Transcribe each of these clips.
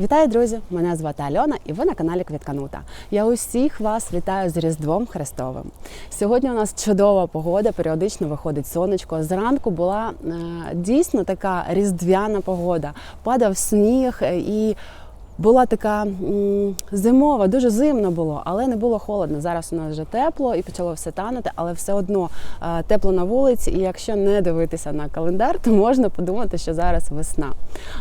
Вітаю, друзі! Мене звати Альона, і ви на каналі Квітканута. Я усіх вас вітаю з Різдвом Христовим. Сьогодні у нас чудова погода, періодично виходить сонечко. Зранку була е, дійсно така різдвяна погода. Падав сніг е, і. Була така зимова, дуже зимно було, але не було холодно. Зараз у нас вже тепло і почало все танути, але все одно е, тепло на вулиці. І якщо не дивитися на календар, то можна подумати, що зараз весна.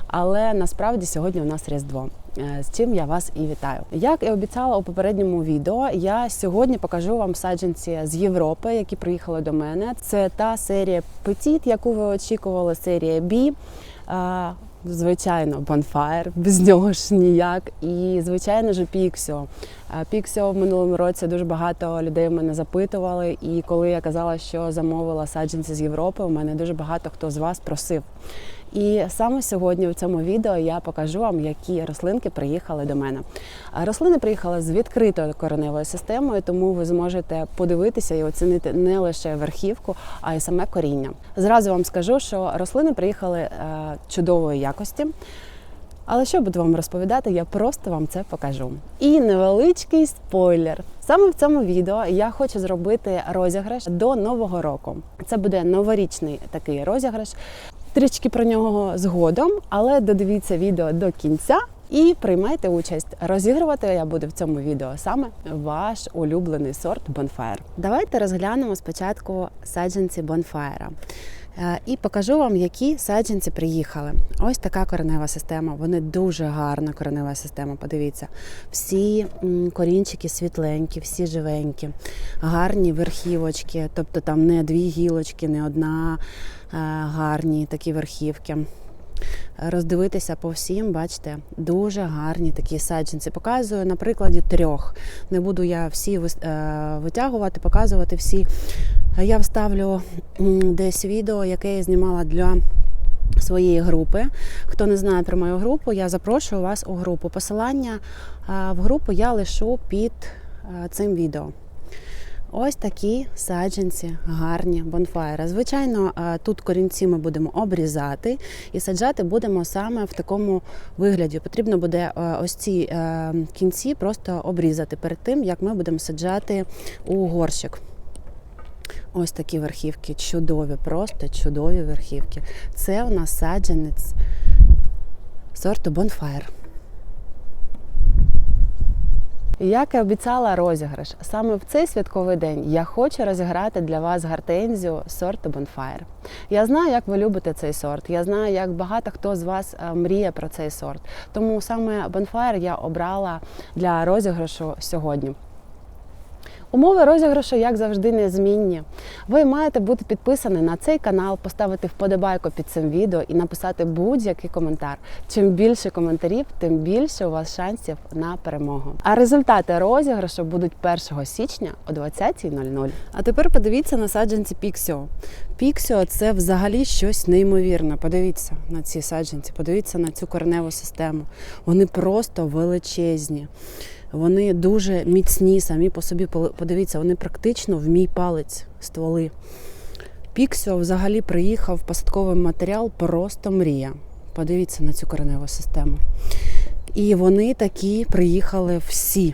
Але насправді сьогодні у нас Різдво. е, З чим я вас і вітаю. Як і обіцяла у попередньому відео, я сьогодні покажу вам саджанці з Європи, які приїхали до мене. Це та серія Petit, яку ви очікували, серія B. Звичайно, Bonfire, без нього ж ніяк. І звичайно ж Pixio. Pixio в минулому році дуже багато людей мене запитували. І коли я казала, що замовила саджанці з Європи, у мене дуже багато хто з вас просив. І саме сьогодні в цьому відео я покажу вам, які рослинки приїхали до мене. Рослини приїхали з відкритою кореневою системою, тому ви зможете подивитися і оцінити не лише верхівку, а й саме коріння. Зразу вам скажу, що рослини приїхали е, чудової якості. Але що буду вам розповідати, я просто вам це покажу. І невеличкий спойлер. Саме в цьому відео я хочу зробити розіграш до нового року. Це буде новорічний такий розіграш. Трішки про нього згодом, але додивіться відео до кінця і приймайте участь. Розігрувати я буду в цьому відео саме ваш улюблений сорт Bonfire. Давайте розглянемо спочатку саджанці Bonfire. Е, І покажу вам, які саджанці приїхали. Ось така коренева система. Вони дуже гарна коренева система. Подивіться, всі корінчики світленькі, всі живенькі, гарні верхівочки, тобто там не дві гілочки, не одна е, гарні такі верхівки. Роздивитися по всім, бачите, дуже гарні такі саджанці. Показую на прикладі трьох. Не буду я всі е, витягувати, показувати всі. Я вставлю десь відео, яке я знімала для своєї групи. Хто не знає про мою групу, я запрошую вас у групу. Посилання в групу я лишу під цим відео. Ось такі саджанці, гарні бонфайри. Звичайно, тут корінці ми будемо обрізати і саджати будемо саме в такому вигляді. Потрібно буде ось ці кінці просто обрізати перед тим, як ми будемо саджати у горщик. Ось такі верхівки, чудові, просто чудові верхівки. Це у нас саджанець сорту Bonfire. Як і обіцяла розіграш, саме в цей святковий день я хочу розіграти для вас гортензію сорту Bonfire. Я знаю, як ви любите цей сорт. Я знаю, як багато хто з вас е, мріє про цей сорт. Тому саме Bonfire я обрала для розіграшу сьогодні. Умови розіграшу, як завжди, незмінні. Ви маєте бути підписані на цей канал, поставити вподобайку під цим відео і написати будь-який коментар. Чим більше коментарів, тим більше у вас шансів на перемогу. А результати розіграшу будуть 1 січня о 20.00. А тепер подивіться на саджанці Піксіо. Піксіо це взагалі щось неймовірне. Подивіться на ці саджанці, подивіться на цю кореневу систему. Вони просто величезні. Вони дуже міцні, самі по собі подивіться, вони практично в мій палець стволи. Піксіо взагалі приїхав посадковий матеріал просто мрія. Подивіться на цю кореневу систему. І вони такі приїхали всі.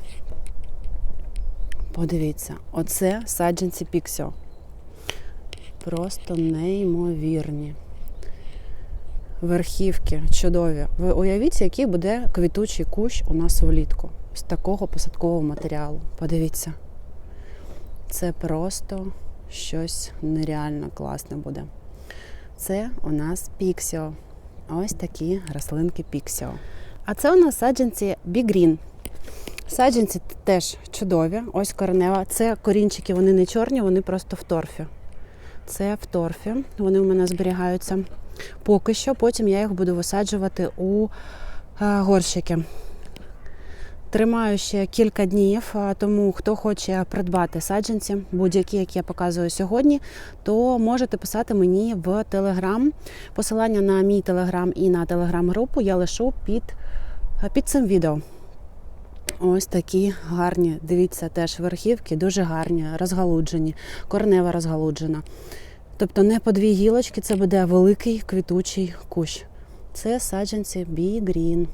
Подивіться, оце саджанці Піксіо. Просто неймовірні. Верхівки чудові. Ви уявіть, який буде квітучий кущ у нас влітку з такого посадкового матеріалу. Подивіться. Це просто щось нереально класне буде. Це у нас піксіо. Ось такі рослинки піксіо. А це у нас саджанці бігрін. Саджанці теж чудові. Ось коренева. Це корінчики, вони не чорні, вони просто в торфі. Це в торфі. Вони у мене зберігаються. Поки що, потім я їх буду висаджувати у горщики. Тримаю ще кілька днів, тому хто хоче придбати саджанці, будь-які, які я показую сьогодні, то можете писати мені в Телеграм. Посилання на мій телеграм і на телеграм-групу я лишу під, під цим відео. Ось такі гарні, дивіться, теж верхівки, дуже гарні, розгалуджені, корнева розгалуджена. Тобто не по дві гілочки, це буде великий квітучий кущ. Це саджанці Бі Грін.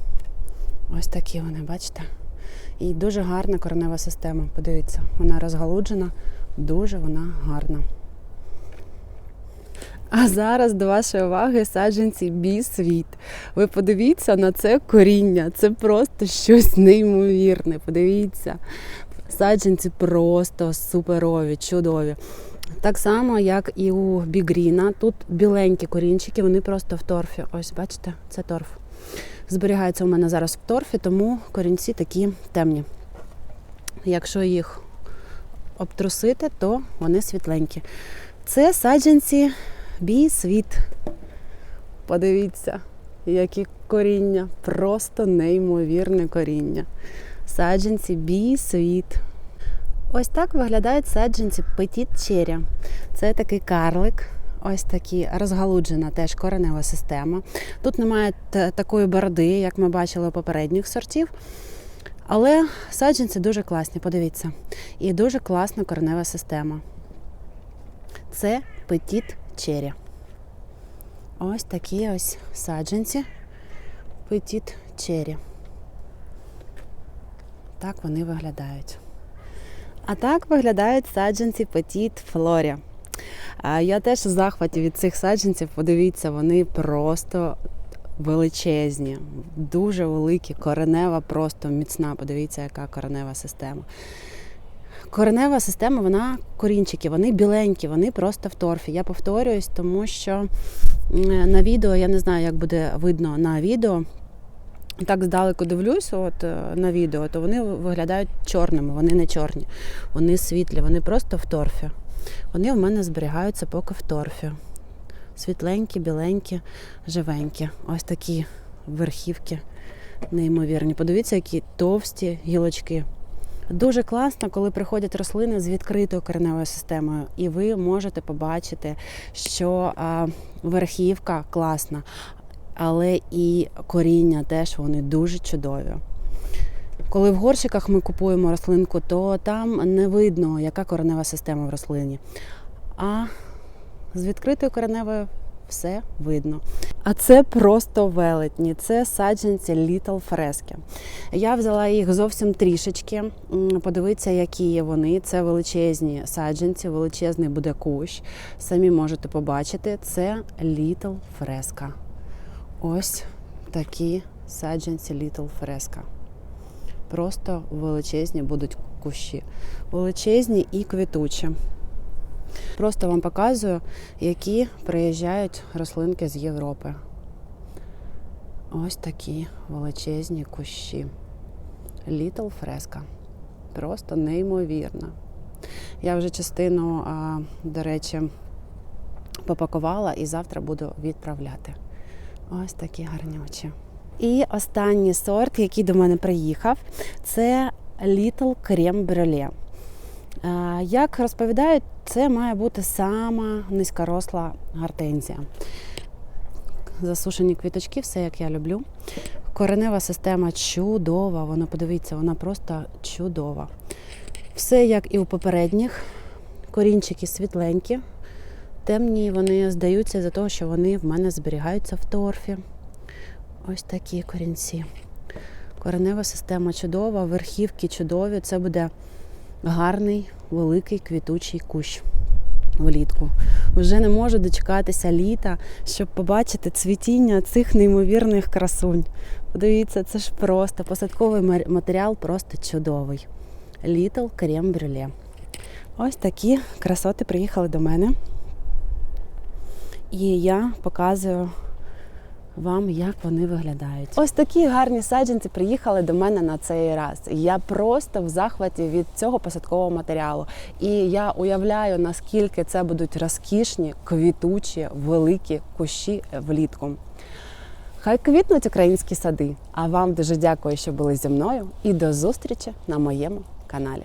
Ось такі вони, бачите? І дуже гарна коренева система. Подивіться, вона розгалуджена, дуже вона гарна. А зараз до вашої уваги саджанці бі-світ. Ви подивіться на це коріння. Це просто щось неймовірне. Подивіться. Саджанці просто суперові, чудові. Так само, як і у бігріна. Тут біленькі корінчики, вони просто в торфі. Ось, бачите, це торф. Зберігається у мене зараз в торфі, тому корінці такі темні. Якщо їх обтрусити, то вони світленькі. Це саджанці бі-світ. Подивіться, які коріння. Просто неймовірне коріння. Саджанці бі-світ. Ось так виглядають саджанці Petit Cherry. Це такий карлик. Ось такі розгалуджена теж коренева система. Тут немає такої бороди, як ми бачили у попередніх сортів. Але саджанці дуже класні, подивіться. І дуже класна коренева система. Це Petit Cherry. Ось такі ось саджанці Petit Cherry. Так вони виглядають. А так виглядають саджанці Petit Flora. Я теж в захваті від цих саджанців. Подивіться, вони просто величезні, дуже великі, коренева, просто міцна. Подивіться, яка коренева система. Коренева система, вона корінчики, вони біленькі, вони просто в торфі. Я повторююсь, тому що на відео, я не знаю, як буде видно на відео. Так здалеку дивлюсь, от е, на відео, то вони виглядають чорними, вони не чорні, вони світлі, вони просто в торфі. Вони в мене зберігаються поки в торфі. Світленькі, біленькі, живенькі. Ось такі верхівки неймовірні. Подивіться, які товсті гілочки. Дуже класно, коли приходять рослини з відкритою кореневою системою, і ви можете побачити, що верхівка класна, але і коріння теж вони дуже чудові. Коли в горщиках ми купуємо рослинку, то там не видно, яка коренева система в рослині. А з відкритою кореневою все видно. А це просто велетні, це саджанці Little Фрески. Я взяла їх зовсім трішечки. Подивіться, які вони. Це величезні саджанці, величезний буде кущ. Самі можете побачити, це Little Фреска. Ось такі саджанці Little Фреска. Просто величезні будуть кущі. Величезні і квітучі. Просто вам показую, які приїжджають рослинки з Європи. Ось такі величезні кущі. Little Фреска. Просто неймовірно. Я вже частину, до речі, попакувала і завтра буду відправляти. Ось такі гарнючі. І останній сорт, який до мене приїхав, це Little Creme Brulee. Е, Як розповідають, це має бути сама низькоросла гортензія. Засушені квіточки, все як я люблю. Коренева система чудова, вона подивіться, вона просто чудова. Все як і у попередніх. Корінчики світленькі, темні вони здаються за того, що вони в мене зберігаються в торфі. Ось такі корінці. Коренева система чудова, верхівки чудові. Це буде гарний, великий квітучий кущ влітку. Вже не можу дочекатися літа, щоб побачити цвітіння цих неймовірних красунь. Подивіться, це ж просто посадковий матеріал просто чудовий. Little Creme Brulee. Ось такі красоти приїхали до мене. І я показую вам, як вони виглядають. Ось такі гарні саджанці приїхали до мене на цей раз. Я просто в захваті від цього посадкового матеріалу. І я уявляю, наскільки це будуть розкішні, квітучі, великі кущі влітку. Хай квітнуть українські сади. А вам дуже дякую, що були зі мною. І до зустрічі на моєму каналі.